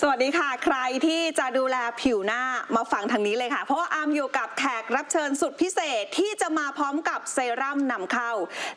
สวัสดีค่ะ ใครที่จะดูแลผิวหน้ามาฟังทางนี้เลยค่ะ เพราะว่าอามอยู่กับแขกรับเชิญสุดพิเศษที่จะมาพร้อมกับเซรั่มนำเข้า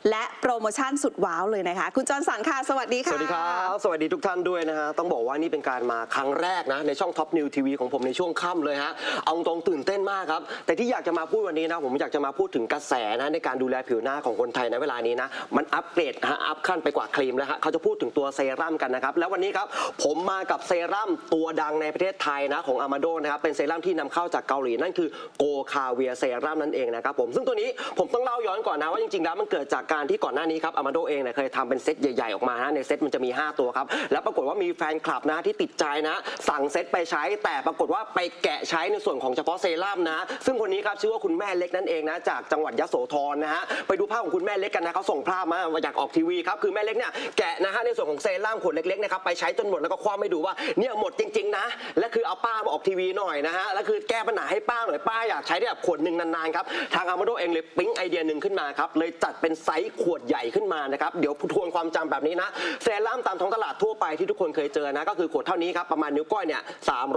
และโปรโมชั่นสุดว้าวเลยนะคะ คุณจอนสันค่ะ สวัสดีค่ะ สวัสดีครับสวัสดีทุกท่านด้วยนะฮะ ต้องบอกว่านี่เป็นการมาครั้งแรกนะ ในช่องท็อปนิวทีวีของผมในช่วงค่ำเลยฮะ เอาตรงตื่นเต้นมากครับ แต่ที่อยากจะมาพูดวันนี้นะ ผมอยากจะมาพูดถึงกระแสนะในการดูแลผิวหน้าของคนไทยในเวลานี้นะมันอัปเกรดฮะอัพขั้นไปกว่าครีมแล้วฮะเขาจะพูดถึงตัวเซรั่มกันนะครับแล้ววันนี้ครับผมมากับเซรั่มตัวดังในประเทศไทยนะของอามาโดนะครับเป็นเซรั่มที่นำเข้าจากเกาหลีนั่นคือโกคาเวียเซรั่มนั่นเองนะครับผมซึ่งตัวนี้ผมต้องเล่าย้อนก่อนนะว่าจริงๆแล้วมันเกิดจากการที่ก่อนหน้านี้ครับอามาโดเองเนี่ยเคยทำเป็นเซตใหญ่ๆออกมานะในเซตมันจะมี 5 ตัวครับแล้วปรากฏว่ามีแฟนคลับนะที่ติดใจนะ สั่งเซตไปใช้ แต่ปรากฏว่าไปแกะใช้ในส่วนของเฉพาะเซรั่มนะ ซึ่งคนนี้ครับชื่อว่าคุณแม่เล็กนั่นเองนะจากจังหวัดยะโสธรนะฮะไปดูภาพของคุณแม่เล็กกันนะเขาส่งภาพมาอยากออกทีวีครับคือแม่เล็กเนี่ยแกะนะฮะในส่วนของเซรั่มขวดเล็กๆนะครับไปใช้จนหมดแล้วก็คว้าไม่ดูว่าเนี่ยหมดจริง ๆ นะ และคือเอาป้ามาออกทีวีหน่อยนะฮะ แล้วคือแก้ปัญหาให้ป้าหน่อย ป้าอยากใช้ได้แบบขวดหนึ่งนานๆครับ ทางอามาโดเองเลยปิ๊งไอเดียหนึ่งขึ้นมาครับ เลยจัดเป็นไซส์ขวดใหญ่ขึ้นมานะครับ เดี๋ยวทวนความจำแบบนี้นะ เซรั่มตามท้องตลาดทั่วไปที่ทุกคนเคยเจอนะ ก็คือขวดเท่านี้ครับ ประมาณนิ้วก้อยเนี่ย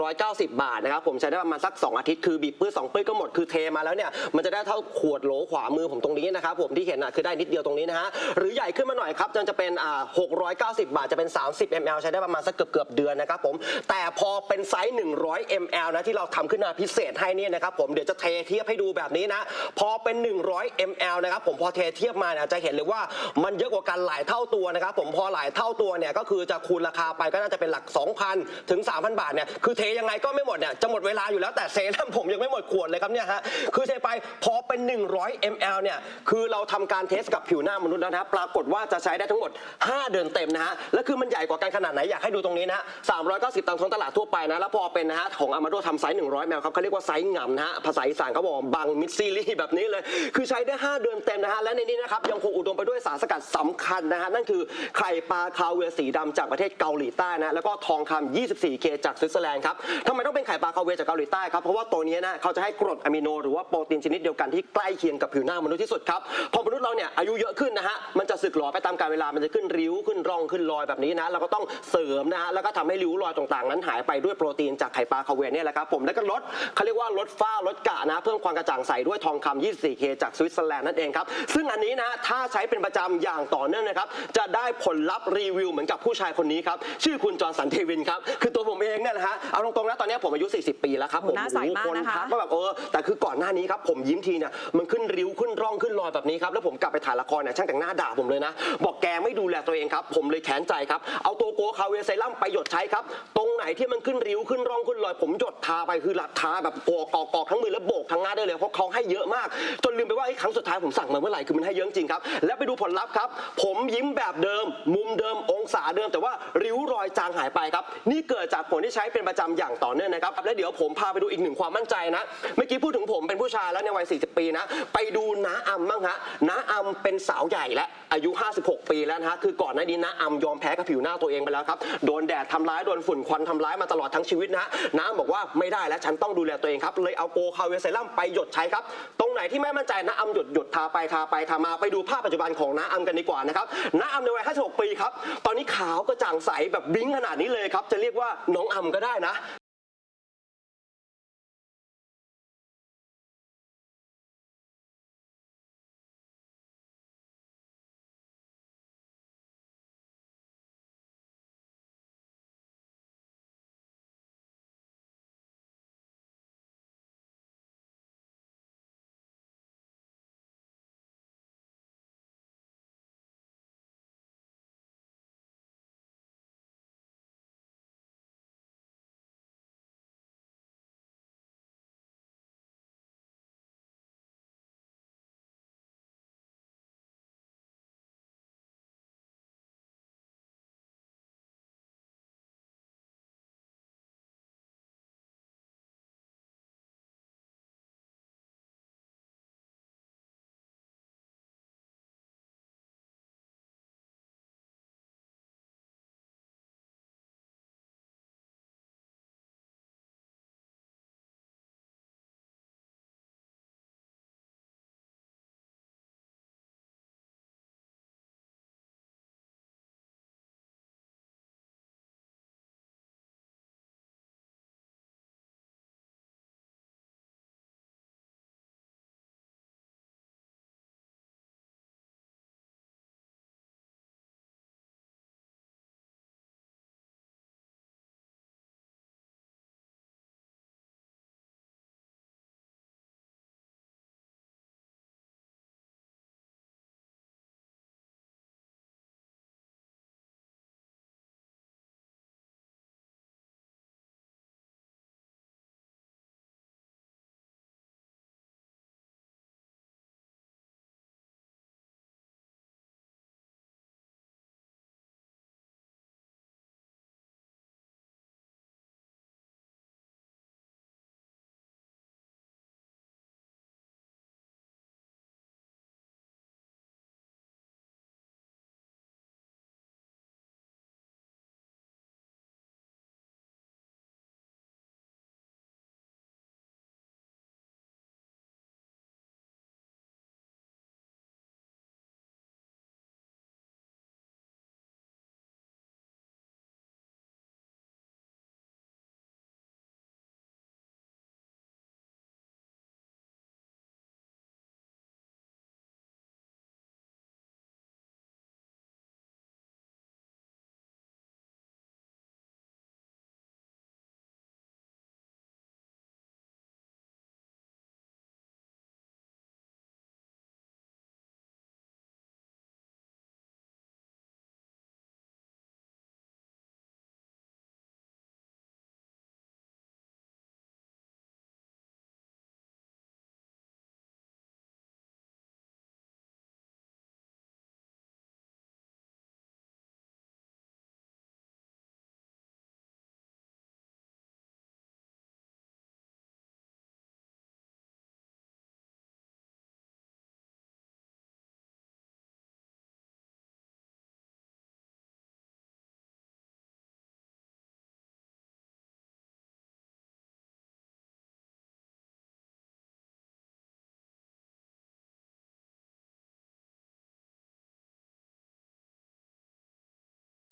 390บาทนะครับ ผมใช้ได้ประมาณสัก 2 อาทิตย์ คือบีบปื้ดสองปื้ดก็หมด คือเทมาแล้วเนี่ย มันจะได้เท่าขวดโหลขวามือผมตรงนี้นะครับ ผมที่เห็นนะคือได้นิดเดียวตรงนี้นะฮะ หรือใหญ่ขึ้นมาหน่อยครับจนจะเป็นอ่า690 บาท จะเป็น 30 ml ใช้ได้ประมาณสักเกือบเกือบเดือนนะครับผมแต่พอเป็นไซส์ 100 ml นะที่เราทำขึ้นมาพิเศษให้เนี่ยนะครับผมเดี๋ยวจะเทเทียบให้ดูแบบนี้นะ พอเป็น 100 ml นะครับผมพอเทเทียบมาเนี่ยจะเห็นเลยว่ามันเยอะกว่ากันหลายเท่าตัวนะครับผมพอหลายเท่าตัวเนี่ยก็คือจะคูณราคาไปก็น่าจะเป็นหลัก 2,000 ถึง 3,000 บาทเนี่ยคือเทยังไงก็ไม่หมดเนี่ยจะหมดเวลาอยู่แล้วแต่เซรั่มผมยังไม่หมดขวดเลยครับเนี่ยฮะคือเทไปพอเป็น 100 ml เนี่ยคือเราทำการเทสกับผิวหน้ามนุษย์แล้วนะครับปรากฏว่าจะใช้ได้ทั้งหมด 5 เดือนเต็มนะฮะและคือมันใหญ่กว่ากันขนาดไหนอยากให้ดูตรงนี้นะ390ตามท้องตลาดทั่วไปนะ แล้วพอเป็นนะฮะของอามาโดทำไซส์100 ml ครับเขาเรียกว่าไซส์หง่ำนะฮะภาษาอีสานเขาบอกว่าบังมิดซีรีแบบนี้เลย คือใช้ได้ 5 เดือนเต็มนะฮะและในนี้นะครับยังคงอุดมไปด้วยสารสกัดสำคัญนะฮะนั่นคือไข่ปลาคาเวียสีดำจากประเทศเกาหลีใต้นะแล้วก็ทองคำ 24K จากสวิตเซอร์แลนด์ครับทำไมต้องเป็นไข่ปลาคาเวียจากเกาหลีใต้ครับเพราะว่าตัวนี้นะเขาจะให้กรดอะมิโนหรือว่าโปรตีนชนิดเดียวกันที่ใกล้เคียงกับผิวหน้ามนุษย์ที่สุดครับพอมนุษย์เราเนี่ยอายุเยอะขึ้นนะฮะมันจะสึกหรอไปตามกาลเวลามันจะขึ้นริ้วขึ้นร่องขึ้นรอยแบบนี้นะเราก็ต้องเสริมนะฮะแล้วก็ทำให้ริ้วรอยต่างๆ นั้นหายไปด้วยโปรตีนจากไข่ปลาคาเวียร์เนี่ยแหละครับผมแล้วก็ลดเขาเรียกว่าลดฝ้าลดกระนะ เพิ่มความกระจ่างใสด้วยทองคำ 24K จากสวิตเซอร์แลนด์นั่นเองครับ ซึ่งอันนี้นะถ้าใช้เป็นประจำอย่างต่อเนื่องนะครับจะได้ผลลัพธ์รีวิวเหมือนกับผู้ชายคนนี้ครับชื่อคุณจอห์นสันเทวินครับคือตัวผมเองเนี่ยนะฮะเอาตรงๆนะตอนนี้ผมอายุ 40 ปีแล้วครับผมหน้าใสมากโอ้โหนะคะทักว่าแบบเออแต่คือก่อนหน้านี้ครับผมยิ้มทีเนี่ยมันขึ้นริ้วขึ้นร่องขึ้นรอยแบบนี้ครับแล้วผมกลับไปถ่ายละครเนี่ยช่างแต่งหน้าด่าผมเลยนะบอกแกไม่ดูแลตัวเองครับผมเลยแค้นใจครับเอาตัวโกคาเวเซรั่มไปหยดใช้ครับตรงไหนที่มันขึ้นริ้วขึ้นร่องขึ้นรอย ผมหยดทาไปคือหลับทาแบบโปกอกอกทั้งมือแล้วโบกทั้งหน้าได้เลยเพราะเขาให้เยอะมาก จนลืมไปว่าไอ้ครั้งสุดท้ายผมสั่งมาเมื่อไหร่คือมันให้เยอะจริงครับ แล้วไปดูผลลัพธ์ครับ ผมยิ้มแบบเดิม มุมเดิมองศาเดิม แต่ว่าริ้วรอยจางหายไปครับ นี่เกิดจากผลที่ใช้เป็นประจำอย่างต่อเนื่องนะครับและเดี๋ยวผมพาไปดูอีกหนึ่งความมั่นใจนะเมื่อกี้พูดถึงผมเป็นผู้ชายแล้วในวัย 40 ปีนะ ไปดูน้าอัมบ้างฮะน้าอัมเป็นสาวใหญ่แล้วอายุ 56 ปีแล้วนะฮะคือก่อนหน้านี้น้าอัมยอมแพ้กับผิวหน้าตัวเองไปแล้วครับโดนแดดทำร้ายโดนฝุ่นควันทำร้ายมาตลอดทั้งชีวิตนะฮะน้าบอกว่าไม่ได้แล้วฉันต้องดูแลตัวเองครับ เลยเอาโกคาเวเซรั่มไปหยดใช้ครับ ตรงไหนที่ไม่มั่นใจน้าอำหยดหยดทาไปทาไปทามาไปดูภาพปัจจุบันของน้าอำกันดีกว่านะครับน้าอำในวัย56ปีครับตอนนี้ขาวกระจ่างใสแบบบิ้งขนาดนี้เลยครับจะเรียกว่าน้องอำก็ได้นะ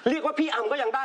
เรียกว่าพี่อำก็ยังได้